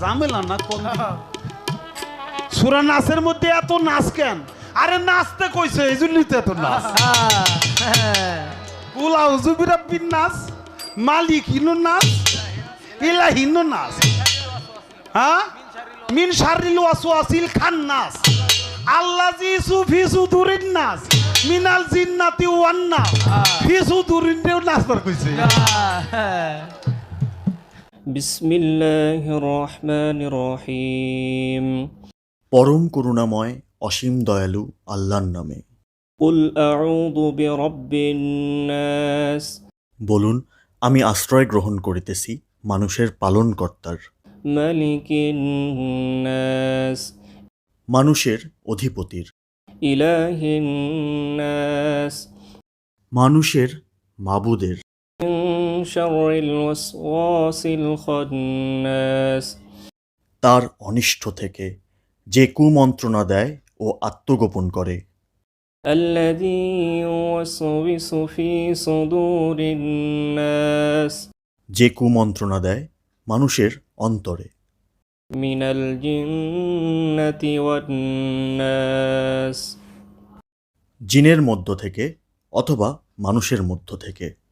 ঝামেলা না কোন সুরা নাচের মধ্যে এত নাচ কেন? আরে নাচতে কইছে এই জন্যই তো এত নাচ। উলা হুজুবিরা বিন নাচ, মালিক হিনো নাচ, ইলা হিনো নাচ। হ্যাঁ? মিন শারিল ওয়াসওয়াসিল খান নাচ। আল্লাজি সুফি সুদুরিন নাচ। মিনাল জিন্নাতি ওয়ান নাচ। ফি সুদুরিন দেও নাচবার কইছে। রহিম পরম করুণাময় অসীম দয়ালু আল্লাহর নামে। উল নাস। বলুন আমি আশ্রয় গ্রহণ করিতেছি মানুষের পালনকর্তার। নাস। মানুষের অধিপতির। ইলাহিন মানুষের মাবুদের। তার অনিষ্ট থেকে যে কুমন্ত্রণা দেয় ও আত্মগোপন করে। যে কুমন্ত্রণা দেয় মানুষের অন্তরে। মিনাল জিনের মধ্য থেকে অথবা মানুষের মধ্য থেকে।